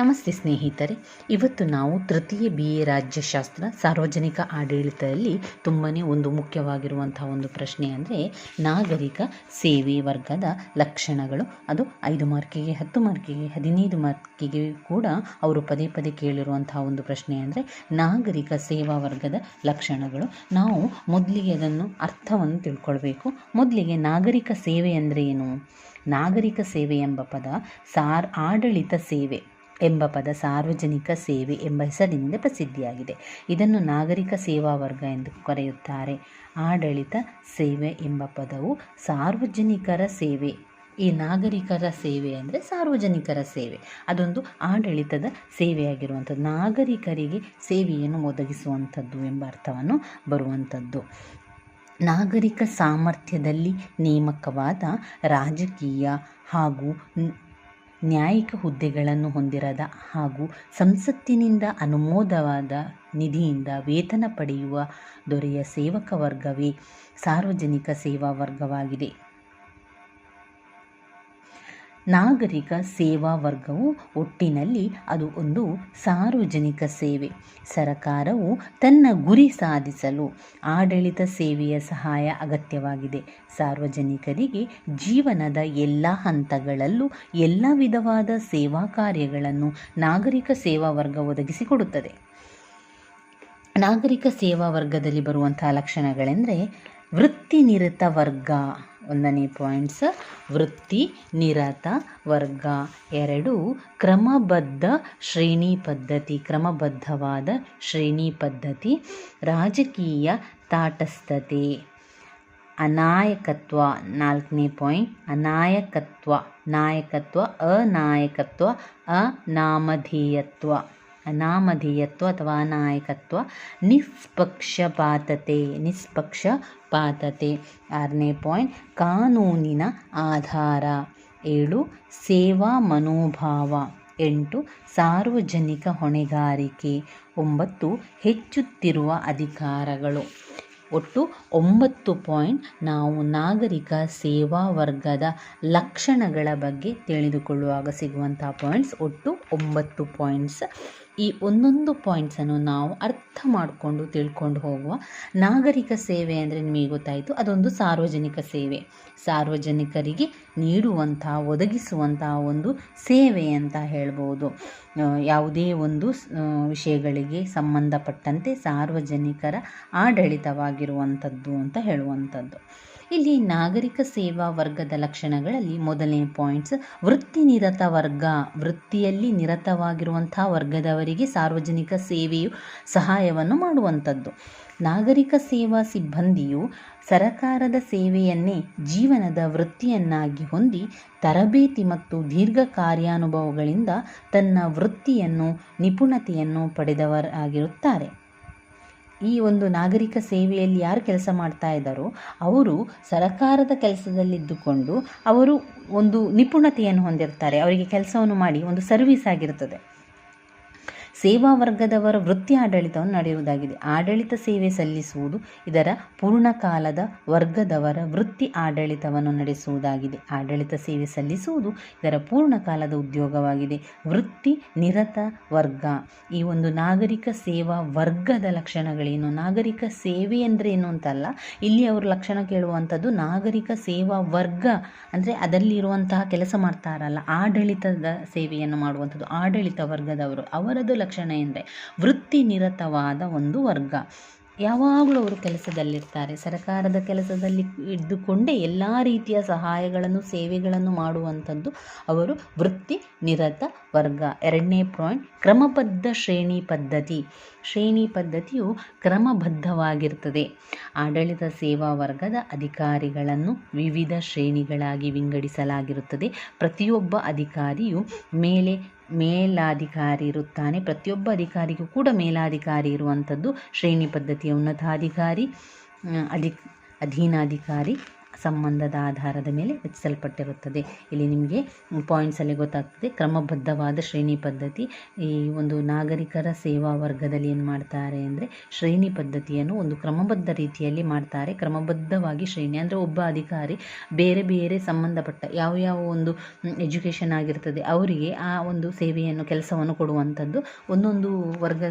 ನಮಸ್ತೆ ಸ್ನೇಹಿತರೆ. ಇವತ್ತು ನಾವು ತೃತೀಯ ಬಿ ಎ ರಾಜ್ಯಶಾಸ್ತ್ರ ಸಾರ್ವಜನಿಕ ಆಡಳಿತದಲ್ಲಿ ತುಂಬಾ ಒಂದು ಮುಖ್ಯವಾಗಿರುವಂತಹ ಒಂದು ಪ್ರಶ್ನೆ ಅಂದರೆ ನಾಗರಿಕ ಸೇವೆ ವರ್ಗದ ಲಕ್ಷಣಗಳು. ಅದು ಐದು ಮಾರ್ಕಿಗೆ, ಹತ್ತು ಮಾರ್ಕಿಗೆ, ಹದಿನೈದು ಮಾರ್ಕಿಗೆ ಕೂಡ ಅವರು ಪದೇ ಪದೇ ಕೇಳಿರುವಂತಹ ಒಂದು ಪ್ರಶ್ನೆ ಅಂದರೆ ನಾಗರಿಕ ಸೇವಾ ವರ್ಗದ ಲಕ್ಷಣಗಳು. ನಾವು ಮೊದಲಿಗೆ ಅದನ್ನು ಅರ್ಥವನ್ನು ತಿಳ್ಕೊಳ್ಬೇಕು. ಮೊದಲಿಗೆ ನಾಗರಿಕ ಸೇವೆ ಅಂದರೆ ಏನು? ನಾಗರಿಕ ಸೇವೆ ಎಂಬ ಪದ ಸಾರ್ ಆಡಳಿತ ಸೇವೆ. ಎಂಬ ಪದ ಸಾರ್ವಜನಿಕ ಸೇವೆ ಎಂಬ ಹೆಸರಿನಿಂದ ಪ್ರಸಿದ್ಧಿಯಾಗಿದೆ. ಇದನ್ನು ನಾಗರಿಕ ಸೇವಾ ವರ್ಗ ಎಂದು ಕರೆಯುತ್ತಾರೆ. ಆಡಳಿತ ಸೇವೆ ಎಂಬ ಪದವು ಸಾರ್ವಜನಿಕರ ಸೇವೆ. ಈ ನಾಗರಿಕರ ಸೇವೆ ಅಂದರೆ ಸಾರ್ವಜನಿಕರ ಸೇವೆ. ಅದೊಂದು ಆಡಳಿತದ ಸೇವೆಯಾಗಿರುವಂಥದ್ದು. ನಾಗರಿಕರಿಗೆ ಸೇವೆಯನ್ನು ಒದಗಿಸುವಂಥದ್ದು ಎಂಬ ಅರ್ಥವನ್ನು ಬರುವಂಥದ್ದು. ನಾಗರಿಕ ಸಾಮರ್ಥ್ಯದಲ್ಲಿ ನೇಮಕವಾದ ರಾಜಕೀಯ ಹಾಗೂ ನ್ಯಾಯಿಕ ಹುದ್ದೆಗಳನ್ನು ಹೊಂದಿರದ ಹಾಗೂ ಸಂಸತ್ತಿನಿಂದ ಅನುಮೋದವಾದ ನಿಧಿಯಿಂದ ವೇತನ ಪಡೆಯುವ ದೊರೆಯ ಸೇವಕ ವರ್ಗವೇ ಸಾರ್ವಜನಿಕ ಸೇವಾ ವರ್ಗವಾಗಿದೆ. ನಾಗರಿಕ ಸೇವಾ ವರ್ಗವು ಒಟ್ಟಿನಲ್ಲಿ ಅದು ಒಂದು ಸಾರ್ವಜನಿಕ ಸೇವೆ. ಸರಕಾರವು ತನ್ನ ಗುರಿ ಸಾಧಿಸಲು ಆಡಳಿತ ಸೇವೆಯ ಸಹಾಯ ಅಗತ್ಯವಾಗಿದೆ. ಸಾರ್ವಜನಿಕರಿಗೆ ಜೀವನದ ಎಲ್ಲ ಹಂತಗಳಲ್ಲೂ ಎಲ್ಲ ವಿಧವಾದ ಸೇವಾ ಕಾರ್ಯಗಳನ್ನು ನಾಗರಿಕ ಸೇವಾ ವರ್ಗ ಒದಗಿಸಿಕೊಡುತ್ತದೆ. ನಾಗರಿಕ ಸೇವಾ ವರ್ಗದಲ್ಲಿ ಬರುವಂತಹ ಲಕ್ಷಣಗಳೆಂದರೆ ವೃತ್ತಿನಿರತ ವರ್ಗ ಒಂದನೇ ಪಾಯಿಂಟ್ಸ್ ವೃತ್ತಿ, ನಿರತ, ವರ್ಗ ಎರಡು, ಕ್ರಮಬದ್ಧ ಶ್ರೇಣಿ ಪದ್ಧತಿ, ಕ್ರಮಬದ್ಧವಾದ ಶ್ರೇಣಿ ಪದ್ಧತಿ, ರಾಜಕೀಯ ತಾಟಸ್ಥತೆ. ಅನಾಯಕತ್ವ ನಾಲ್ಕನೇ ಪಾಯಿಂಟ್, ಅನಾಯಕತ್ವ, ನಾಯಕತ್ವ, ಅನಾಯಕತ್ವ, ಅನಾಮಧೇಯತ್ವ. ಅನಾಮಧೇಯತ್ವ ಅಥವಾ ಅನಾಯಕತ್ವ ನಿಷ್ಪಕ್ಷಪಾತತೆ ನಿಷ್ಪಕ್ಷಪಾತತೆ. ಆರನೇ ಪಾಯಿಂಟ್, ಕಾನೂನಿನ ಆಧಾರ. ಏಳು, ಸೇವಾ ಮನೋಭಾವ. ಎಂಟು, ಸಾರ್ವಜನಿಕ ಹೊಣೆಗಾರಿಕೆ. ಒಂಬತ್ತು, ಹೆಚ್ಚುತ್ತಿರುವ ಅಧಿಕಾರಗಳು. ಒಟ್ಟು ಒಂಬತ್ತು ಪಾಯಿಂಟ್, ನಾವು ನಾಗರಿಕ ಸೇವಾ ವರ್ಗದ ಲಕ್ಷಣಗಳ ಬಗ್ಗೆ ತಿಳಿದುಕೊಳ್ಳುವಾಗ ಸಿಗುವಂಥ ಪಾಯಿಂಟ್ಸ್ ಒಟ್ಟು ಒಂಬತ್ತು ಪಾಯಿಂಟ್ಸ್. ಈ ಒಂದೊಂದು ಪಾಯಿಂಟ್ಸನ್ನು ನಾವು ಅರ್ಥ ಮಾಡಿಕೊಂಡು ತಿಳ್ಕೊಂಡು ಹೋಗುವ ನಾಗರಿಕ ಸೇವೆ ಅಂದರೆ ನಿಮಗೆ ಗೊತ್ತಾಯಿತು, ಅದೊಂದು ಸಾರ್ವಜನಿಕ ಸೇವೆ. ಸಾರ್ವಜನಿಕರಿಗೆ ನೀಡುವಂಥ, ಒದಗಿಸುವಂಥ ಒಂದು ಸೇವೆ ಅಂತ ಹೇಳ್ಬೋದು. ಯಾವುದೇ ಒಂದು ವಿಷಯಗಳಿಗೆ ಸಂಬಂಧಪಟ್ಟಂತೆ ಸಾರ್ವಜನಿಕರ ಆಡಳಿತವಾಗಿರುವಂಥದ್ದು ಅಂತ ಹೇಳುವಂಥದ್ದು. ಇಲ್ಲಿ ನಾಗರಿಕ ಸೇವಾ ವರ್ಗದ ಲಕ್ಷಣಗಳಲ್ಲಿ ಮೊದಲನೇ ಪಾಯಿಂಟ್ಸ್, ವೃತ್ತಿ ನಿರತ ವರ್ಗ. ವೃತ್ತಿಯಲ್ಲಿ ನಿರತವಾಗಿರುವಂಥ ವರ್ಗದವರಿಗೆ ಸಾರ್ವಜನಿಕ ಸೇವೆಯು ಸಹಾಯವನ್ನು ಮಾಡುವಂಥದ್ದು. ನಾಗರಿಕ ಸೇವಾ ಸಿಬ್ಬಂದಿಯು ಸರಕಾರದ ಸೇವೆಯನ್ನೇ ಜೀವನದ ವೃತ್ತಿಯನ್ನಾಗಿ ಹೊಂದಿ ತರಬೇತಿ ಮತ್ತು ದೀರ್ಘ ಕಾರ್ಯಾನುಭವಗಳಿಂದ ತನ್ನ ವೃತ್ತಿಯನ್ನು, ನಿಪುಣತೆಯನ್ನು ಪಡೆದವರಾಗಿರುತ್ತಾರೆ. ಈ ಒಂದು ನಾಗರಿಕ ಸೇವೆಯಲ್ಲಿ ಯಾರು ಕೆಲಸ ಮಾಡ್ತಾ ಇದ್ದಾರೋ ಅವರು ಸರಕಾರದ ಕೆಲಸದಲ್ಲಿದ್ದುಕೊಂಡು ಅವರು ಒಂದು ನಿಪುಣತೆಯನ್ನು ಹೊಂದಿರ್ತಾರೆ. ಅವರಿಗೆ ಕೆಲಸವನ್ನು ಮಾಡಿ ಒಂದು ಸರ್ವಿಸ್ ಆಗಿರ್ತದೆ. ಸೇವಾ ವರ್ಗದವರ ವೃತ್ತಿ ಆಡಳಿತವನ್ನು ನಡೆಯುವುದಾಗಿದೆ. ಆಡಳಿತ ಸೇವೆ ಸಲ್ಲಿಸುವುದು ಇದರ ಪೂರ್ಣಕಾಲದ ವರ್ಗದವರ ವೃತ್ತಿ ಆಡಳಿತವನ್ನು ನಡೆಸುವುದಾಗಿದೆ. ಆಡಳಿತ ಸೇವೆ ಸಲ್ಲಿಸುವುದು ಇದರ ಪೂರ್ಣಕಾಲದ ಉದ್ಯೋಗವಾಗಿದೆ. ವೃತ್ತಿ ನಿರತ ವರ್ಗ. ಈ ಒಂದು ನಾಗರಿಕ ಸೇವಾ ವರ್ಗದ ಲಕ್ಷಣಗಳೇನು? ನಾಗರಿಕ ಸೇವೆ ಅಂದರೆ ಏನು ಅಂತಲ್ಲ, ಇಲ್ಲಿ ಅವರು ಲಕ್ಷಣ ಕೇಳುವಂಥದ್ದು ನಾಗರಿಕ ಸೇವಾ ವರ್ಗ ಅಂದರೆ ಅದರಲ್ಲಿರುವಂತಹ ಕೆಲಸ ಮಾಡ್ತಾರಲ್ಲ, ಆಡಳಿತದ ಸೇವೆಯನ್ನು ಮಾಡುವಂಥದ್ದು. ಆಡಳಿತ ವರ್ಗದವರು, ಅವರದು ಎಂದರೆ ವೃತ್ತಿನಿರತವಾದ ಒಂದು ವರ್ಗ. ಯಾವಾಗಲೂ ಅವರು ಕೆಲಸದಲ್ಲಿರ್ತಾರೆ. ಸರ್ಕಾರದ ಕೆಲಸದಲ್ಲಿ ಇದ್ದುಕೊಂಡೇ ಎಲ್ಲ ರೀತಿಯ ಸಹಾಯಗಳನ್ನು, ಸೇವೆಗಳನ್ನು ಮಾಡುವಂಥದ್ದು ಅವರು ವೃತ್ತಿ ನಿರತ ವರ್ಗ. ಎರಡನೇ ಪಾಯಿಂಟ್, ಕ್ರಮಬದ್ಧ ಶ್ರೇಣಿ ಪದ್ಧತಿ. ಶ್ರೇಣಿ ಪದ್ಧತಿಯು ಕ್ರಮಬದ್ಧವಾಗಿರ್ತದೆ. ಆಡಳಿತ ಸೇವಾ ವರ್ಗದ ಅಧಿಕಾರಿಗಳನ್ನು ವಿವಿಧ ಶ್ರೇಣಿಗಳಾಗಿ ವಿಂಗಡಿಸಲಾಗಿರುತ್ತದೆ. ಪ್ರತಿಯೊಬ್ಬ ಅಧಿಕಾರಿಯು ಮೇಲೆ ಮೇಲಾಧಿಕಾರಿ ಇರುತ್ತಾನೆ. ಪ್ರತಿಯೊಬ್ಬ ಅಧಿಕಾರಿಗೂ ಕೂಡ ಮೇಲಾಧಿಕಾರಿ ಇರುವಂಥದ್ದು ಶ್ರೇಣಿ ಪದ್ಧತಿಯ ಉನ್ನತಾಧಿಕಾರಿ ಅಧಿ ಅಧೀನಾಧಿಕಾರಿ. ಸಂಬಂಧದ ಆಧಾರದ ಮೇಲೆ ರಚಿಸಲ್ಪಟ್ಟಿರುತ್ತದೆ ಇಲ್ಲಿ ನಿಮಗೆ ಪಾಯಿಂಟ್ಸಲ್ಲಿ ಗೊತ್ತಾಗ್ತದೆ. ಕ್ರಮಬದ್ಧವಾದ ಶ್ರೇಣಿ ಪದ್ಧತಿ. ಈ ಒಂದು ನಾಗರಿಕರ ಸೇವಾ ವರ್ಗದಲ್ಲಿ ಏನು ಮಾಡ್ತಾರೆ ಅಂದರೆ ಶ್ರೇಣಿ ಪದ್ಧತಿಯನ್ನು ಒಂದು ಕ್ರಮಬದ್ಧ ರೀತಿಯಲ್ಲಿ ಮಾಡ್ತಾರೆ. ಕ್ರಮಬದ್ಧವಾಗಿ ಶ್ರೇಣಿ ಅಂದರೆ ಒಬ್ಬ ಅಧಿಕಾರಿ, ಬೇರೆ ಬೇರೆ ಸಂಬಂಧಪಟ್ಟ ಯಾವ ಯಾವ ಒಂದು ಎಜುಕೇಷನ್ ಆಗಿರ್ತದೆ, ಅವರಿಗೆ ಆ ಒಂದು ಸೇವೆಯನ್ನು, ಕೆಲಸವನ್ನು ಕೊಡುವಂಥದ್ದು ಒಂದೊಂದು ವರ್ಗ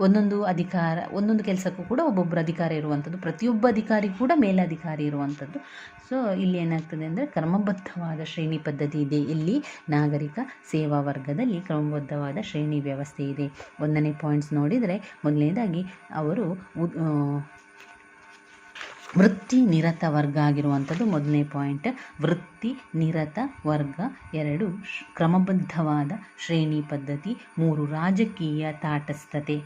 ಒಂದೊಂದು ಅಧಿಕಾರ, ಒಂದೊಂದು ಕೆಲಸಕ್ಕೂ ಕೂಡ ಒಬ್ಬೊಬ್ಬರು ಅಧಿಕಾರ ಇರುವಂಥದ್ದು, ಪ್ರತಿಯೊಬ್ಬ ಅಧಿಕಾರಿ ಕೂಡ ಮೇಲಧಿಕಾರಿ ಇರುವಂಥದ್ದು. ಸೊ ಇಲ್ಲಿ ಏನಾಗ್ತದೆ ಅಂದರೆ ಕ್ರಮಬದ್ಧವಾದ ಶ್ರೇಣಿ ಪದ್ಧತಿ ಇದೆ. ಇಲ್ಲಿ ನಾಗರಿಕ ಸೇವಾ ವರ್ಗದಲ್ಲಿ ಕ್ರಮಬದ್ಧವಾದ ಶ್ರೇಣಿ ವ್ಯವಸ್ಥೆ ಇದೆ. ಒಂದನೇ ಪಾಯಿಂಟ್ಸ್ ನೋಡಿದರೆ ಮೊದಲನೇದಾಗಿ ಅವರು ವೃತ್ತಿ ನಿರತ ವರ್ಗ ಆಗಿರುವಂಥದ್ದು ಮೊದಲನೇ ಪಾಯಿಂಟ್ ವೃತ್ತಿ ನಿರತ ವರ್ಗ ಎರಡು ಕ್ರಮಬದ್ಧವಾದ ಶ್ರೇಣಿ ಪದ್ಧತಿ, ಮೂರು ರಾಜಕೀಯ ತಾಟಸ್ಥತೆ.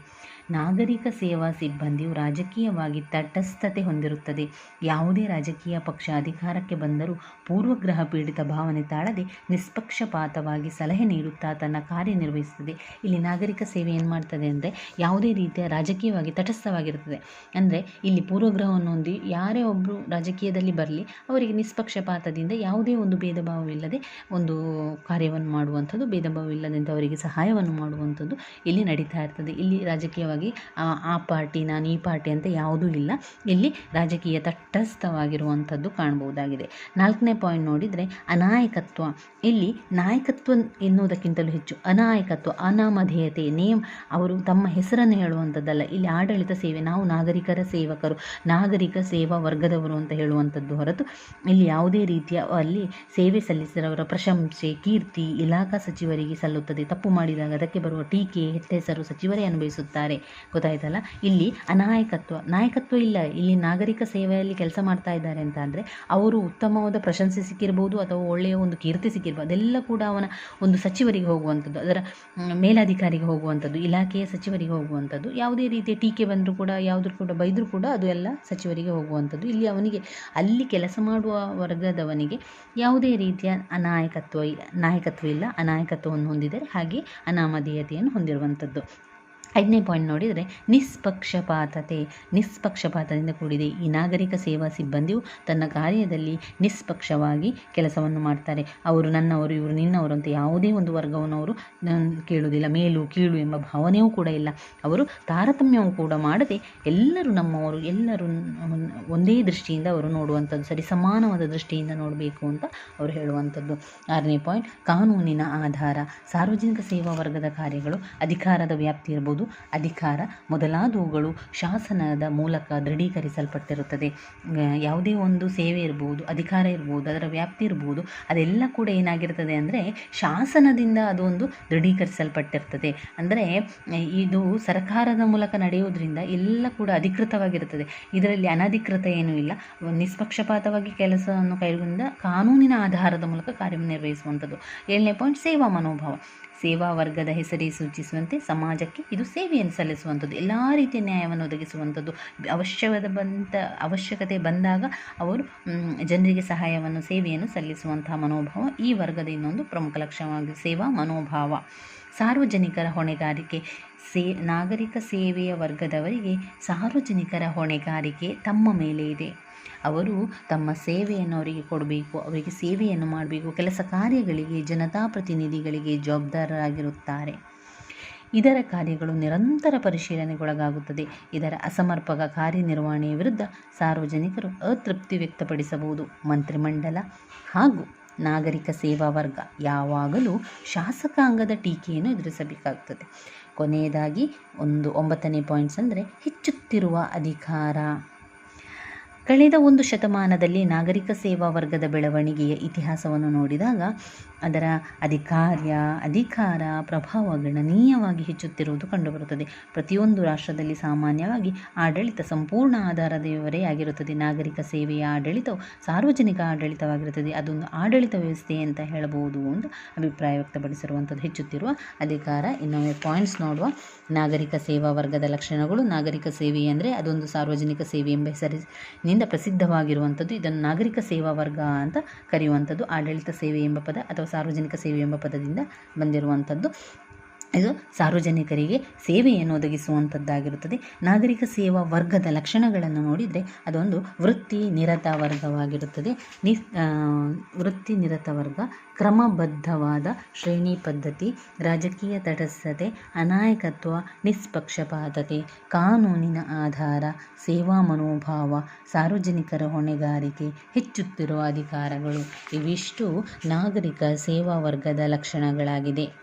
ನಾಗರಿಕ ಸೇವಾ ಸಿಬ್ಬಂದಿಯು ರಾಜಕೀಯವಾಗಿ ತಟಸ್ಥತೆ ಹೊಂದಿರುತ್ತದೆ. ಯಾವುದೇ ರಾಜಕೀಯ ಪಕ್ಷ ಅಧಿಕಾರಕ್ಕೆ ಬಂದರೂ ಪೂರ್ವಗ್ರಹ ಪೀಡಿತ ಭಾವನೆ ತಾಳದೆ ನಿಷ್ಪಕ್ಷಪಾತವಾಗಿ ಸಲಹೆ ನೀಡುತ್ತಾ ತನ್ನ ಕಾರ್ಯನಿರ್ವಹಿಸುತ್ತದೆ. ಇಲ್ಲಿ ನಾಗರಿಕ ಸೇವೆ ಏನು ಮಾಡ್ತದೆ ಅಂದರೆ ಯಾವುದೇ ರೀತಿಯ ರಾಜಕೀಯವಾಗಿ ತಟಸ್ಥವಾಗಿರುತ್ತದೆ. ಅಂದರೆ ಇಲ್ಲಿ ಪೂರ್ವಗ್ರಹವನ್ನು ಹೊಂದಿ ಯಾರೇ ಒಬ್ಬರು ರಾಜಕೀಯದಲ್ಲಿ ಬರಲಿ, ಅವರಿಗೆ ನಿಷ್ಪಕ್ಷಪಾತದಿಂದ ಯಾವುದೇ ಒಂದು ಭೇದ ಭಾವವಿಲ್ಲದೆ ಒಂದು ಕಾರ್ಯವನ್ನು ಮಾಡುವಂಥದ್ದು ಭೇದ ಭಾವವಿಲ್ಲದಂತೆ ಅವರಿಗೆ ಸಹಾಯವನ್ನು ಮಾಡುವಂಥದ್ದು ಇಲ್ಲಿ ನಡೀತಾ ಇರ್ತದೆ. ಇಲ್ಲಿ ರಾಜಕೀಯವಾಗಿ ಆ ಆ ಪಾರ್ಟಿ, ನಾನು ಈ ಪಾರ್ಟಿ ಅಂತ ಯಾವುದೂ ಇಲ್ಲ. ಇಲ್ಲಿ ರಾಜಕೀಯ ತಟಸ್ಥವಾಗಿರುವಂಥದ್ದು ಕಾಣಬಹುದಾಗಿದೆ. ನಾಲ್ಕನೇ ಪಾಯಿಂಟ್ ನೋಡಿದರೆ ಅನಾಯಕತ್ವ. ಇಲ್ಲಿ ನಾಯಕತ್ವ ಎನ್ನುವುದಕ್ಕಿಂತಲೂ ಹೆಚ್ಚು ಅನಾಯಕತ್ವ, ಅನಾಮಧೇಯತೆ, ನೇಮ್ ಅವರು ತಮ್ಮ ಹೆಸರನ್ನು ಹೇಳುವಂಥದ್ದಲ್ಲ. ಇಲ್ಲಿ ಆಡಳಿತ ಸೇವೆ, ನಾವು ನಾಗರಿಕರ ಸೇವಕರು, ನಾಗರಿಕ ಸೇವಾ ವರ್ಗದವರು ಅಂತ ಹೇಳುವಂಥದ್ದು ಹೊರತು ಇಲ್ಲಿ ಯಾವುದೇ ರೀತಿಯ, ಅಲ್ಲಿ ಸೇವೆ ಸಲ್ಲಿಸಿದವರ ಪ್ರಶಂಸೆ, ಕೀರ್ತಿ, ಇಲಾಖಾ ಸಚಿವರಿಗೆ ಸಲ್ಲುತ್ತದೆ. ತಪ್ಪು ಮಾಡಿದಾಗ ಅದಕ್ಕೆ ಬರುವ ಟೀಕೆ ಹೆಸರು ಸಚಿವರೇ ಅನುಭವಿಸುತ್ತಾರೆ. ಗೊತ್ತಾಯ್ತಲ್ಲ? ಇಲ್ಲಿ ಅನಾಯಕತ್ವ, ನಾಯಕತ್ವ ಇಲ್ಲ. ಇಲ್ಲಿ ನಾಗರಿಕ ಸೇವೆಯಲ್ಲಿ ಕೆಲಸ ಮಾಡ್ತಾ ಇದ್ದಾರೆ ಅಂತ ಅವರು ಉತ್ತಮವಾದ ಪ್ರಶಂಸೆ ಸಿಕ್ಕಿರ್ಬೋದು ಅಥವಾ ಒಳ್ಳೆಯ ಒಂದು ಕೀರ್ತಿ ಸಿಕ್ಕಿರ್ಬೋದು. ಅದೆಲ್ಲ ಕೂಡ ಅವನ ಒಂದು ಸಚಿವರಿಗೆ ಹೋಗುವಂಥದ್ದು, ಅದರ ಮೇಲಾಧಿಕಾರಿಗೆ ಹೋಗುವಂಥದ್ದು, ಇಲಾಖೆಯ ಸಚಿವರಿಗೆ ಹೋಗುವಂಥದ್ದು, ಯಾವುದೇ ರೀತಿಯ ಟೀಕೆ ಬಂದರೂ ಕೂಡ, ಯಾವುದ್ರೂ ಕೂಡ ಬೈದರೂ ಕೂಡ ಅದು ಎಲ್ಲ ಸಚಿವರಿಗೆ ಹೋಗುವಂಥದ್ದು. ಇಲ್ಲಿ ಅವನಿಗೆ, ಅಲ್ಲಿ ಕೆಲಸ ಮಾಡುವ ವರ್ಗದವನಿಗೆ ಯಾವುದೇ ರೀತಿಯ ಅನಾಯಕತ್ವ, ನಾಯಕತ್ವ ಇಲ್ಲ. ಅನಾಯಕತ್ವವನ್ನು ಹೊಂದಿದರೆ ಹಾಗೆ ಅನಾಮಧೇಯತೆಯನ್ನು ಹೊಂದಿರುವಂಥದ್ದು. ಐದನೇ ಪಾಯಿಂಟ್ ನೋಡಿದರೆ ನಿಷ್ಪಕ್ಷಪಾತತೆ, ನಿಷ್ಪಕ್ಷಪಾತದಿಂದ ಕೂಡಿದೆ. ಈ ನಾಗರಿಕ ಸೇವಾ ಸಿಬ್ಬಂದಿಯು ತನ್ನ ಕಾರ್ಯದಲ್ಲಿ ನಿಷ್ಪಕ್ಷವಾಗಿ ಕೆಲಸವನ್ನು ಮಾಡ್ತಾರೆ. ಅವರು ನನ್ನವರು, ಇವರು ನಿನ್ನವರು ಅಂತ ಯಾವುದೇ ಒಂದು ವರ್ಗವನ್ನು ಅವರು ಕೇಳುವುದಿಲ್ಲ. ಮೇಲು, ಕೀಳು ಎಂಬ ಭಾವನೆಯೂ ಕೂಡ ಇಲ್ಲ. ಅವರು ತಾರತಮ್ಯವೂ ಕೂಡ ಮಾಡದೆ ಎಲ್ಲರೂ ನಮ್ಮವರು, ಎಲ್ಲರೂ ಒಂದೇ ದೃಷ್ಟಿಯಿಂದ ಅವರು ನೋಡುವಂಥದ್ದು ಸರಿ ಸಮಾನವಾದ ದೃಷ್ಟಿಯಿಂದ ನೋಡಬೇಕು ಅಂತ ಅವರು ಹೇಳುವಂಥದ್ದು. ಆರನೇ ಪಾಯಿಂಟ್ ಕಾನೂನಿನ ಆಧಾರ. ಸಾರ್ವಜನಿಕ ಸೇವಾ ವರ್ಗದ ಕಾರ್ಯಗಳು ಅಧಿಕಾರದ ವ್ಯಾಪ್ತಿ ಇರ್ಬೋದು ಅಧಿಕಾರ ಮೊದಲಾದವುಗಳು ಶಾಸನದ ಮೂಲಕ ದೃಢೀಕರಿಸಲ್ಪಟ್ಟಿರುತ್ತದೆ. ಯಾವುದೇ ಒಂದು ಸೇವೆ ಇರ್ಬೋದು, ಅಧಿಕಾರ ಇರ್ಬೋದು, ಅದರ ವ್ಯಾಪ್ತಿ ಇರ್ಬೋದು, ಅದೆಲ್ಲ ಕೂಡ ಏನಾಗಿರ್ತದೆ ಅಂದರೆ ಶಾಸನದಿಂದ ಅದು ಒಂದು ದೃಢೀಕರಿಸಲ್ಪಟ್ಟಿರ್ತದೆ. ಅಂದರೆ ಇದು ಸರ್ಕಾರದ ಮೂಲಕ ನಡೆಯುವುದರಿಂದ ಎಲ್ಲ ಕೂಡ ಅಧಿಕೃತವಾಗಿರುತ್ತದೆ ಇದರಲ್ಲಿ ಅನಧಿಕೃತ ಏನೂ ಇಲ್ಲ. ನಿಷ್ಪಕ್ಷಪಾತವಾಗಿ ಕೆಲಸವನ್ನು ಕೈಗೊಂಡ ಕಾನೂನಿನ ಆಧಾರದ ಮೂಲಕ ಕಾರ್ಯನಿರ್ವಹಿಸುವಂಥದ್ದು. ಏಳನೇ ಪಾಯಿಂಟ್ ಸೇವಾ ಮನೋಭಾವ. ಸೇವಾ ವರ್ಗದ ಹೆಸರೇ ಸೂಚಿಸುವಂತೆ ಸಮಾಜಕ್ಕೆ ಇದು ಸೇವೆಯನ್ನು ಸಲ್ಲಿಸುವಂಥದ್ದು, ಎಲ್ಲ ರೀತಿಯ ನ್ಯಾಯವನ್ನು ಒದಗಿಸುವಂಥದ್ದು ಅವಶ್ಯವಾದ ಬಂತ, ಅವಶ್ಯಕತೆ ಬಂದಾಗ ಅವರು ಜನರಿಗೆ ಸಹಾಯವನ್ನು, ಸೇವೆಯನ್ನು ಸಲ್ಲಿಸುವಂತಹ ಮನೋಭಾವ ಈ ವರ್ಗದ ಇನ್ನೊಂದು ಪ್ರಮುಖ ಲಕ್ಷಣವಾಗಿದೆ. ಸೇವಾ ಮನೋಭಾವ. ಸಾರ್ವಜನಿಕರ ಹೊಣೆಗಾರಿಕೆ. ಸೇ, ನಾಗರಿಕ ಸೇವೆಯ ವರ್ಗದವರಿಗೆ ಸಾರ್ವಜನಿಕರ ಹೊಣೆಗಾರಿಕೆ ತಮ್ಮ ಮೇಲೆ ಇದೆ. ಅವರು ತಮ್ಮ ಸೇವೆಯನ್ನು ಅವರಿಗೆ ಕೊಡಬೇಕು, ಅವರಿಗೆ ಸೇವೆಯನ್ನು ಮಾಡಬೇಕು, ಕೆಲಸ ಕಾರ್ಯಗಳಿಗೆ, ಜನತಾ ಪ್ರತಿನಿಧಿಗಳಿಗೆ ಜವಾಬ್ದಾರರಾಗಿರುತ್ತಾರೆ. ಇದರ ಕಾರ್ಯಗಳು ನಿರಂತರ ಪರಿಶೀಲನೆಗೊಳಗಾಗುತ್ತದೆ. ಇದರ ಅಸಮರ್ಪಕ ಕಾರ್ಯನಿರ್ವಹಣೆಯ ವಿರುದ್ಧ ಸಾರ್ವಜನಿಕರು ಅತೃಪ್ತಿ ವ್ಯಕ್ತಪಡಿಸಬಹುದು. ಮಂತ್ರಿಮಂಡಲ ಹಾಗೂ ನಾಗರಿಕ ಸೇವಾ ವರ್ಗ ಯಾವಾಗಲೂ ಶಾಸಕಾಂಗದ ಟೀಕೆಯನ್ನು ಎದುರಿಸಬೇಕಾಗ್ತದೆ. ಕೊನೆಯದಾಗಿ, ಒಂದು ಒಂಬತ್ತನೇ ಪಾಯಿಂಟ್ಸ್ ಅಂದರೆ ಹೆಚ್ಚುತ್ತಿರುವ ಅಧಿಕಾರ. ಕಳೆದ ಒಂದು ಶತಮಾನದಲ್ಲಿ ನಾಗರಿಕ ಸೇವಾ ವರ್ಗದ ಬೆಳವಣಿಗೆಯ ಇತಿಹಾಸವನ್ನು ನೋಡಿದಾಗ ಅದರ ಅಧಿಕಾರ್ಯ, ಅಧಿಕಾರ, ಪ್ರಭಾವ ಗಣನೀಯವಾಗಿ ಹೆಚ್ಚುತ್ತಿರುವುದು ಕಂಡುಬರುತ್ತದೆ. ಪ್ರತಿಯೊಂದು ರಾಷ್ಟ್ರದಲ್ಲಿ ಸಾಮಾನ್ಯವಾಗಿ ಆಡಳಿತ ಸಂಪೂರ್ಣ ಆಧಾರದವರೇ ಆಗಿರುತ್ತದೆ. ನಾಗರಿಕ ಸೇವೆಯ ಆಡಳಿತವು ಸಾರ್ವಜನಿಕ ಆಡಳಿತವಾಗಿರುತ್ತದೆ. ಅದೊಂದು ಆಡಳಿತ ವ್ಯವಸ್ಥೆ ಅಂತ ಹೇಳಬಹುದು ಎಂದು ಅಭಿಪ್ರಾಯ ವ್ಯಕ್ತಪಡಿಸಿರುವಂಥದ್ದು. ಹೆಚ್ಚುತ್ತಿರುವ ಅಧಿಕಾರ, ಇನ್ನೊಮ್ಮೆ ಪಾಯಿಂಟ್ಸ್ ನೋಡುವ ನಾಗರಿಕ ಸೇವಾ ವರ್ಗದ ಲಕ್ಷಣಗಳು. ನಾಗರಿಕ ಸೇವೆ ಅಂದರೆ ಅದೊಂದು ಸಾರ್ವಜನಿಕ ಸೇವೆ ಎಂಬ ಹೆಸರಿನಿಂದ ಪ್ರಸಿದ್ಧವಾಗಿರುವಂಥದ್ದು ಇದನ್ನು ನಾಗರಿಕ ಸೇವಾ ವರ್ಗ ಅಂತ ಕರೆಯುವಂಥದ್ದು. ಆಡಳಿತ ಸೇವೆ ಎಂಬ ಪದ ಅಥವಾ ಸಾರ್ವಜನಿಕ ಸೇವೆ ಎಂಬ ಪದದಿಂದ ಬಂದಿರುವಂಥದ್ದು. ಇದು ಸಾರ್ವಜನಿಕರಿಗೆ ಸೇವೆಯನ್ನು ಒದಗಿಸುವಂಥದ್ದಾಗಿರುತ್ತದೆ ನಾಗರಿಕ ಸೇವಾ ವರ್ಗದ ಲಕ್ಷಣಗಳನ್ನು ನೋಡಿದರೆ ಅದೊಂದು ವೃತ್ತಿ ನಿರತ ವರ್ಗವಾಗಿರುತ್ತದೆ. ನಿ ವೃತ್ತಿ ನಿರತ ವರ್ಗ, ಕ್ರಮಬದ್ಧವಾದ ಶ್ರೇಣಿ ಪದ್ಧತಿ, ರಾಜಕೀಯ ತಟಸ್ಥತೆ, ಅನಾಯಕತ್ವ, ನಿಷ್ಪಕ್ಷಪಾತತೆ, ಕಾನೂನಿನ ಆಧಾರ, ಸೇವಾ ಮನೋಭಾವ, ಸಾರ್ವಜನಿಕರ ಹೊಣೆಗಾರಿಕೆ, ಹೆಚ್ಚುತ್ತಿರುವ ಅಧಿಕಾರಗಳು, ಇವಿಷ್ಟು ನಾಗರಿಕ ಸೇವಾ ವರ್ಗದ ಲಕ್ಷಣಗಳಾಗಿದೆ.